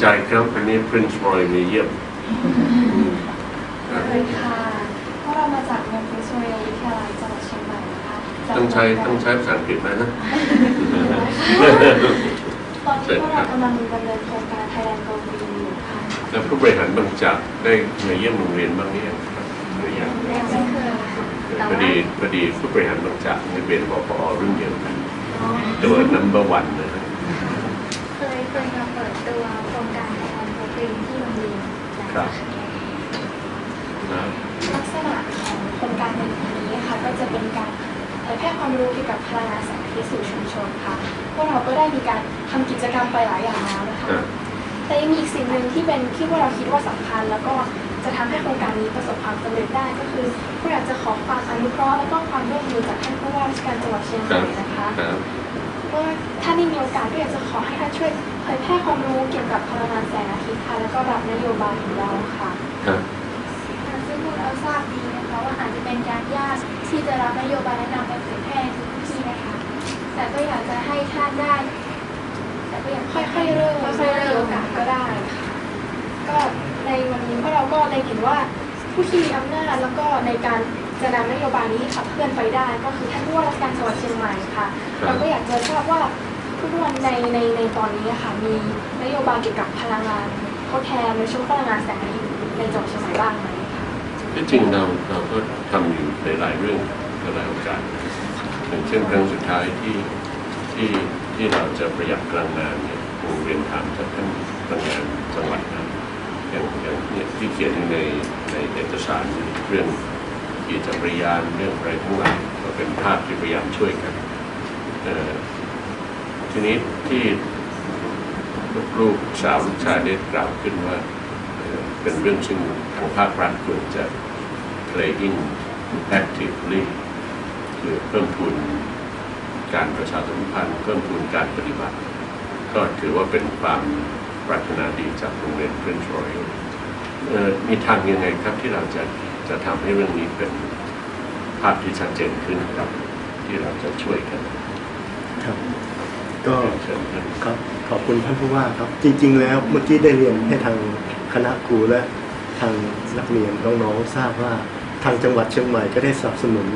ใจครับวันนี้ Prince Roy มาเยี่ยมอืมเลยค่ะพวกเรามาจากโรงเรียนสุริยวิทยาลัยจังหวัดเชียงใหม่นะคะจากต้องใช้โครต้องการใช้ภาษาอังกฤษไหมฮะตอนนี้พวกเรากำลังดำเนินโครงการ Thailand Go Green อยู่ค่ะแล้วผู้บริหารบางจากได้มาเยี่ยมโรงเรียนบ้างหรือยังครับหรือยังยังไม่เคยค่ะแต่พอว่าดีพอดีผู้บริหารบางจากในเรียนบพอรุ่นเดียวกันตัว number one นะฮะเคยเคยมาเปิดตัว ครับนะลักษณะของโครงการในปีนี้ค่ะก็จะเป็นการเผยแพร่ความรู้เกี่ยวกับพลังงานแสงอาทิตย์สู่ชุมชนค่ะ พวกเราก็ได้มีการทำกิจกรรมไปหลายอย่างแล้วนะคะอะแต่ยังมีอีกสิ่งหนึ่งที่เป็นที่พวกเราคิดว่าสำคัญ แล้วก็จะทำให้โครงการนี้ประสบความสำเร็จได้ก็คือพวกเราจะขอความอนุเคราะห์แล้วก็ความร่วมมือจากท่านผู้ว่าราชการจังหวัดเชียงใหครัม่บนะคะครับว่าถ้าได้มีโอกาสก็อยากจะขอให้ท่านช่วยเผยแพร่ความรู้เกี่ยวกับพลังงานแสงอาทิตย์ค่ะ แล้วก็รับนโยบายของเราค่ะครับซึ่งพวกเราทราบดีนะคะว่าอาจจะเป็นการยากที่จะรับนโยบายและนำไปเผยแพร่ในทุกที่นะคะ แต่ก็อยากจะให้ท่านได้ แต่ก็อยากค่อยๆเริ่มค่ค่ออยยๆๆเริ่มีมโอกาสก็ได้ค่ะก็ในวันนี้พวกเราก็เลยเห็นว่าผู้ที่มีอำนาจแล้วก็ในการจะนำนโยบายนี้ขับเคลื่อนไปได้ ก็คือท่านผู้ว่าราชการจังหวัดเชียงใหม่ค่ะ เราก็อยากจะทราบว่า ทุกวันในในในตอนนี้ค่ะมีนโยบายเกี่ยวกับพลังงานทดแทนในช่วงพลังงานแสงอาทิตย์ในจังหวัดเชียงใหม่บ้างไหมคะที่จริงเราเราก็ทำอยู่ในหลายเรื่องหลายโอกาสอย่างเช่นครั้งสุดท้ายที่ที่ที่เราจะประหยัดพลังงานเนี่ยโรงเรียนถามจากท่านพลังงานจังหวัดนะอย่างอย่างเนี่ยที่เขียนในในเอกสารเรื่องขี่จักรยานเรื่องอะไรทั้งหลายก็เป็นภาพที่พยายามช่วยกัน ทีนี้ที่ลูกสาวลูกชายได้กล่าวขึ้นว่าเป็นเรื่องซึ่งทางภาครัฐควรจะ playing actively คือเพิ่มพูนการประชาสัมพันธ์ เพิ่มพูนการปฏิบัติ ก็ถือว่าเป็นความปรารถนาดีจากโรงเรียน Prince Royal เอ่อมีทางยังไงครับที่เราจะจะทำให้เรื่องนี้เป็นภาพที่ชัดเจนขึ้นครับ ที่เราจะช่วยกันครับ ก็เชิญท่านครับขอบคุณท่านผู้ว่าครับ จริง ๆ แล้วเมื่อกี้ได้เรียนให้ทางคณะครูและทางนักเรียนน้องๆทราบว่าทางจังหวัดเชียงใหม่ก็ได้สนับสนุน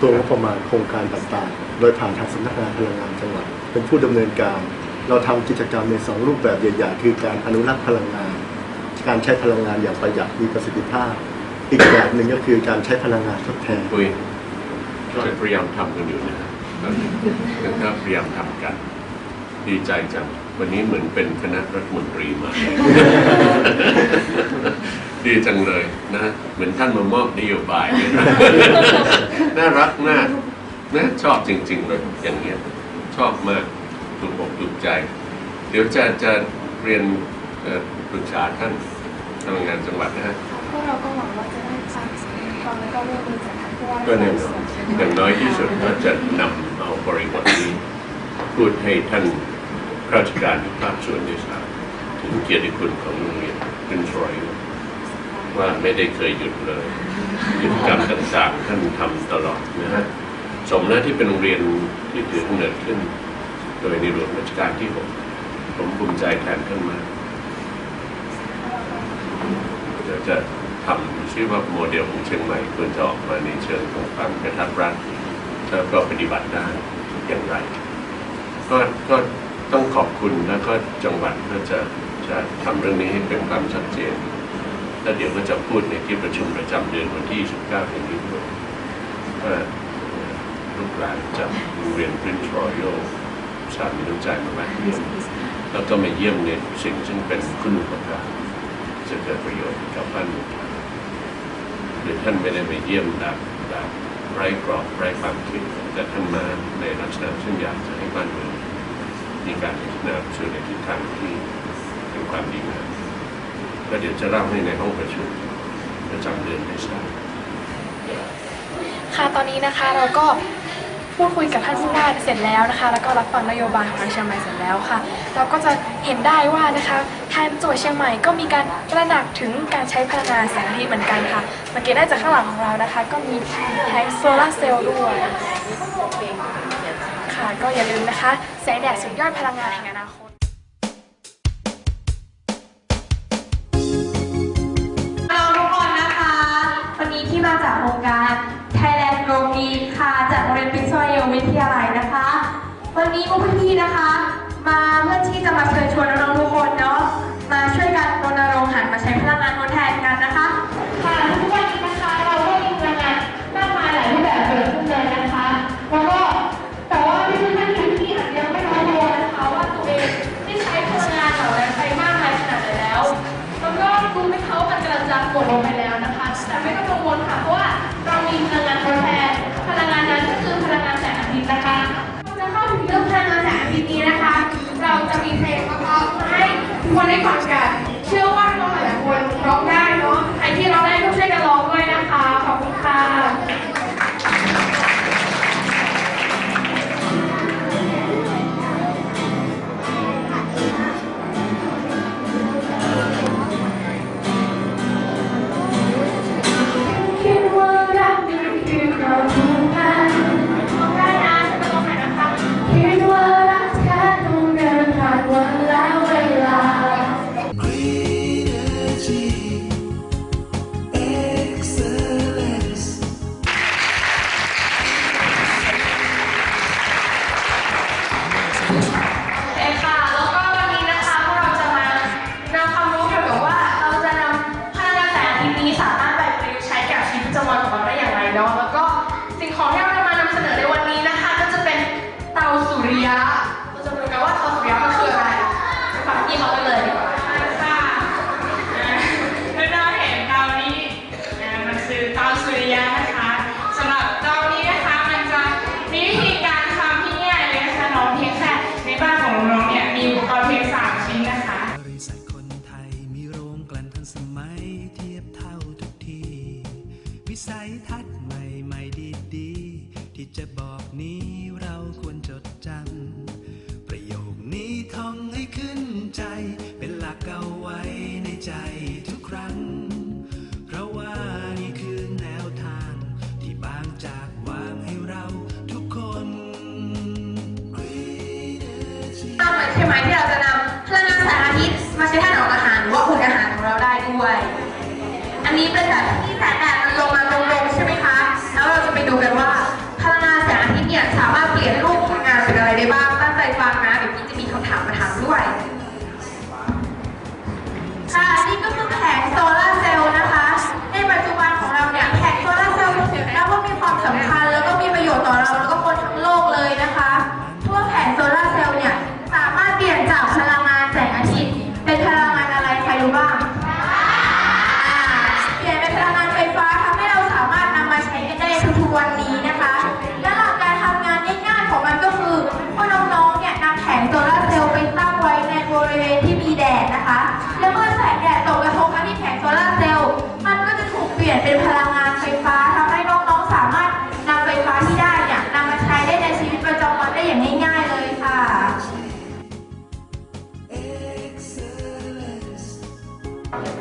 ตัวงบประมาณโครงการต่างๆ โดยผ่านทางสำนักงานพลังงานจังหวัด เป็นผู้ดำเนินการ เราทำกิจกรรมในสองรูปแบบใหญ่ๆคือการอนุรักษ์พลังงาน การใช้พลังงานอย่างประหยัดมีประสิทธิภาพ อีกแบบหนึ่งก็คือการใช้พลังงานทดแทนคุยก็พยายามทำกันอยู่นะครับ นะครับพยายามทำกัน ดีใจจัง วันนี้เหมือนเป็นคณะรัฐมนตรีมา ดีจังเลยนะ เหมือนท่านมามอบนโยบายเนี่ยนะ น่ารักมากนะชอบจริง ๆ เลย อย่างเงี้ย ชอบมากถูกอกถูกใจ เดี๋ยวจะจะเรียนเอ่อปรึกษาท่านพลังงานจังหวัดนะฮะพวกเราก็หวังว่าจะได้ความความแล้วก็ร่วมมือจากท่านผู้ว่าราชก็การแน่นจัองนหวัดเชียงใหอม่ย่างน้อยที่สุดก็จะนำเอาบริบทนี้พูดให้ท่านข้า ราชการทุกภาคส่วนได้ทราบถึงเกียรติคุณของโรงเรียนเป็นทรอยว่าไม่ได้เคยหยุดเลยกิจกรรมต่างๆท่านทำตลอดนะฮะสมแล้วที่เป็นโรงเรียนที่ถือกำเนิดขึ้น โดยในหลวงรัชกาลที่หกผมภูมิใจแทนท่านมากเดี๋ยวจะทำชื่อว่าโมเดลของเชียงใหม่ควรจะออกมาในเชิงของความกระทัดรัดแล้วก็ปฏิบัติได้อย่างไร ก็ก็ ต้องขอบคุณแล้วก็จังหวัดก็จะจะทำเรื่องนี้ให้เป็นความชัดเจน แล้วเดี๋ยวก็จะพูดในที่ประชุมประจำเดือนวันที่ 29อย่างนี้ด้วยว่าลูกหลานจากโรงเรียน Prince Royal สามีน้ำใจมาแวะเยี่ยมแล้วก็มาเยี่ยมในสิ่งซึ่งเป็นคุณูปการจะเกิดประโยชน์กับบ้านเมืองหรือท่านไม่ได้มาเยี่ยมแบบแบบไร้กรอบไร้ความคิดแต่ท่านมาในลักษณะซึ่งอยากจะให้บ้านเมือง มีการพัฒนาไปสู่ในทิศทางที่เป็นความดีงามก็เดี๋ยวจะเล่าให้ในห้องประชุมประจำเดือนได้ทราบค่ะตอนนี้นะคะเราก็พูดคุยกับท่านผู้ว่าเสร็จแล้วนะคะ แล้วก็รับฟังนโยบายของทางเชียงใหม่เสร็จแล้วค่ะ เราก็จะเห็นได้ว่านะคะทางจังหวัดเชียงใหม่ก็มีการตระหนักถึงการใช้พลังงานแสงอาทิตย์เหมือนกันค่ะสังเกตได้จากข้างหลังของเรานะคะ ก็มีแผงโซลาร์เซลล์ด้วยะ ก็อย่าลืมนะคะ แสงแดดสุดยอดพลังงานแห่งอนาคต เราทุกคนนะคะ วันนี้ที่มาจากโครงการ Thailand g r o w i n ค่ะ จากโรงเรียนปิซอยวิทยาลัยนะคะ วันนี้พวกพี่นะคะ มาเพื่อที่จะมาเชิญชวนน้องๆทุกคนเนาะ มาช่วยกันรณรงค์หันมาใช้พลังงานทดแทนกันนะคะ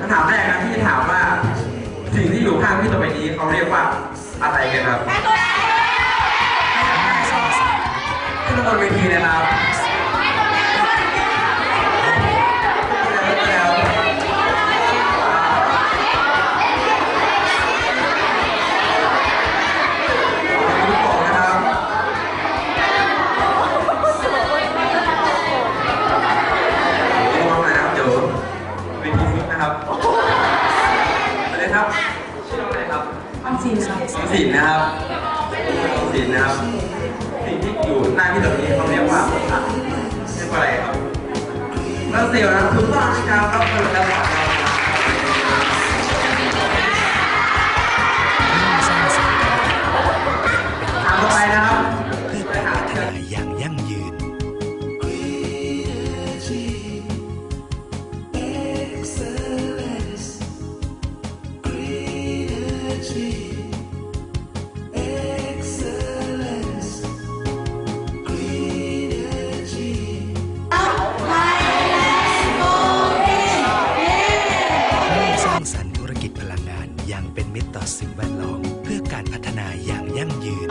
คำถามแรกนะพี่ถามว่า สิ่งที่อยู่ข้างพี่ต่อไปนี้เขาเรียกว่าอะไรกันครับให้กับแม่ขึ้นบนเวทีนะครับ คุณพ่อคุณดาวเข้ ต่อสิ่งแวดล้อมเพื่อการพัฒนาอย่างยั่งยืน